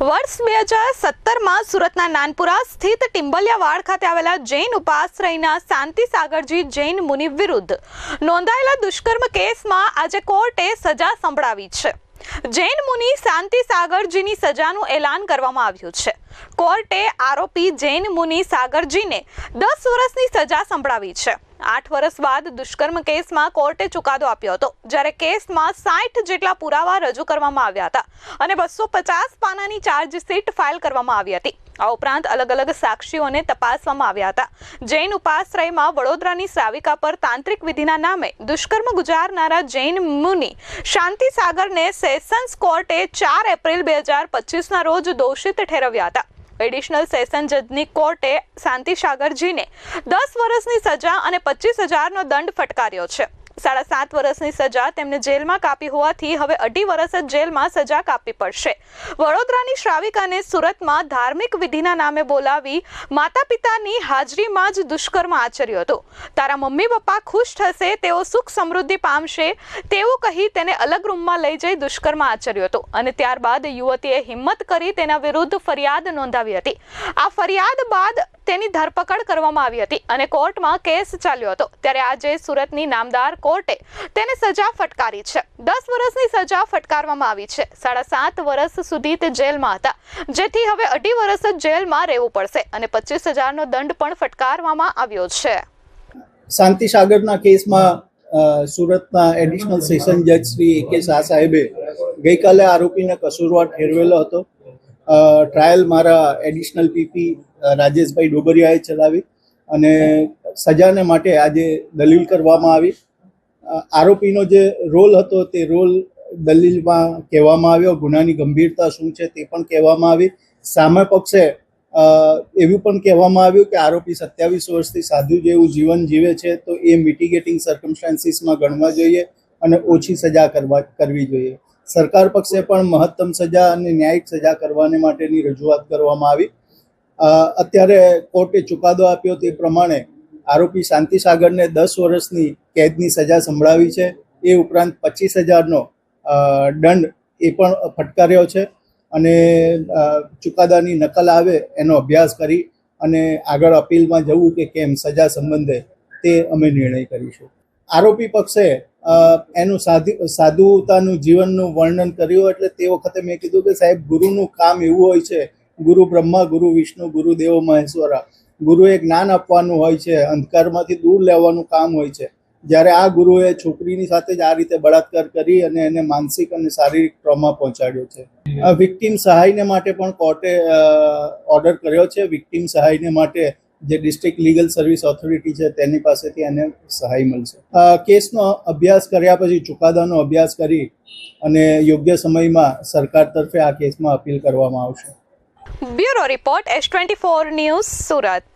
વર્ષ બે હજાર સત્તરમાં સુરતના નાનપુરા સ્થિત ટિમ્બલિયાવાડ ખાતે આવેલા જૈન ઉપાશ્રયના શાંતિ સાગરજી જૈન મુનિ વિરુદ્ધ નોંધાયેલા દુષ્કર્મ કેસમાં આજે કોર્ટે સજા સંભળાવી છે. જૈન મુનિ શાંતિ સાગરજીની સજાનું એલાન કરવામાં આવ્યું છે. કોર્ટે આરોપી જૈન મુનિ સાગરજીને દસ વર્ષની સજા સંભળાવી છે. આઠ વર્ષ બાદ દુષ્કર્મ કેસમાં કોર્ટે ચુકાદો આપ્યો હતો. જ્યારે કેસમાં સાઠ જેટલા પુરાવા રજૂ કરવામાં આવ્યા હતા અને બસો પચાસ પાનાની ચાર્જશીટ ફાઇલ કરવામાં આવી હતી. આ ઉપરાંત અલગ અલગ સાક્ષીઓને તપાસવામાં આવ્યા હતા. જૈન ઉપાશ્રયમાં વડોદરાની શ્રાવિકા પર તાંત્રિક વિધિના નામે દુષ્કર્મ ગુજારનારા જૈન મુનિ શાંતિ સાગરને સેશન્સ કોર્ટે ચાર એપ્રિલ બે હજાર પચીસના રોજ દોષિત ઠેરવ્યા હતા. એડિશનલ સેશન જજની કોર્ટે શાંતિ સાગરજીને દસ વર્ષની સજા અને પચીસ હજારનો દંડ ફટકાર્યો છે. સાડા સાત વર્ષની સજા તેમને જેલમાં કાપી હોવાથી હવે અઢી વર્ષ જ જેલમાં સજા કાપવી પડશે. વડોદરાની શ્રાવિકાને સુરતમાં ધાર્મિક વિધિના નામે બોલાવી માતા પિતાની હાજરીમાં જ દુષ્કર્મ આચર્યો હતો. તારા મમ્મી પપ્પા ખુશ થશે, તેઓ સુખ સમૃદ્ધિ પામશે તેવું કહી તેને અલગ રૂમમાં લઈ જઈ દુષ્કર્મ આચર્યો હતો અને ત્યારબાદ યુવતીએ હિંમત કરી તેના વિરુદ્ધ ફરિયાદ નોંધાવી હતી. આ ફરિયાદ બાદ તેની ધરપકડ કરવામાં આવી હતી અને કોર્ટમાં કેસ ચાલ્યો હતો. ત્યારે આજે સુરતની નામદાર કોર્ટે તેને સજા ફટકારી છે. દસ વર્ષની સજા ફટકારવામાં આવી છે. સાડા સાત વર્ષ સુધી તે જેલમાં હતા. જેથી હવે અઢી વર્ષ જ જેલમાં રહેવું પડશે અને પચીસ હજારનો દંડ પણ ફટકારવામાં આવ્યો છે. શાંતિ સાગરના કેસમાં સુરતના એડિશનલ સેશન જજ શ્રી કે શાહ સાહેબે ગઈકાલે આરોપીને કસૂરવાર ઠેરવેલો હતો. ટ્રાયલ મારા એડિશનલ પીપી રાજેશભાઈ ડોબરિયાએ ચલાવી અને સજાને માટે આજે દલીલ કરવામાં આવી. આરોપીનો જે રોલ હતો તે રોલ દલીલમાં કહેવામાં આવ્યો, ગુનાની ગંભીરતા શું છે તે પણ કહેવામાં આવી. સામે પક્ષે એવું પણ કહેવામાં આવ્યું કે આરોપી સત્યાવીસ વર્ષથી સાધુ જેવું જીવન જીવે છે તો એ મિટિગેટિંગ સર્કમસ્ટાન્સીસમાં ગણવા જોઈએ અને ઓછી સજા કરવા, કરવી જોઈએ. સરકાર પક્ષે પણ મહત્તમ સજા અને ન્યાયિક સજા કરવાને માટેની રજૂઆત કરવામાં આવી. અત્યારે કોર્ટે ચુકાદો આપ્યો તે પ્રમાણે આરોપી શાંતિ સાગરને દસ વર્ષની કેદની સજા સંભળાવી છે. એ ઉપરાંત પચીસ હજારનો દંડ એ પણ ફટકાર્યો છે અને ચુકાદાની નકલ આવે એનો અભ્યાસ કરી અને આગળ અપીલમાં જવું કે કેમ સજા સંબંધે તે અમે નિર્ણય કરીશું. આરોપી પક્ષે એનું સાધુ, સાધુતાનું જીવનનું વર્ણન કર્યું એટલે તે વખતે મેં કીધું કે સાહેબ ગુરુનું કામ એવું હોય છે, ગુરુ બ્રહ્મા, ગુરુ વિષ્ણુ, ગુરુ દેવો મહેશ્વરા, ગુરુએ જ્ઞાન આપવાનું હોય છે, અંધકારમાંથી દૂર લેવાનું કામ હોય છે. જ્યારે આ ગુરુએ છોકરીની સાથે જ આ રીતે બળાત્કાર કરી અને એને માનસિક અને શારીરિક ટ્રોમા પહોંચાડ્યો છે. વિક્ટીમ સહાયને માટે પણ કોર્ટે ઓર્ડર કર્યો છે. વિક્ટીમ સહાયને માટે જે ડિસ્ટ્રિક્ટ લીગલ સર્વિસ ઓથોરિટી છે તેની પાસેથી એને સહાય મળશે. કેસનો અભ્યાસ કર્યા પછી ચુકાદાનો અભ્યાસ કરી અને યોગ્ય સમયમાં સરકાર તરફે આ કેસમાં અપીલ કરવામાં આવશે. Bureau report S twenty four news Surat.